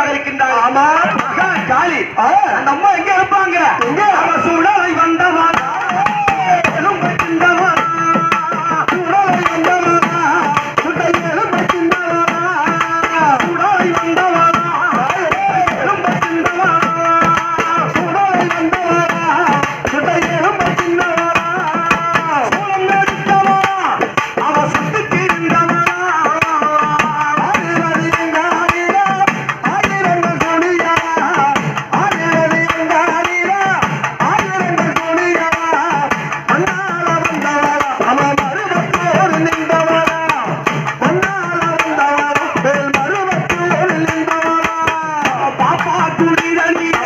தேவியாக இருக்கின்றார் ஆமா ஆ. அந்த அம்மா எங்க இருப்பாங்க எங்க? அவ சூழலை வந்தவான் Thank you.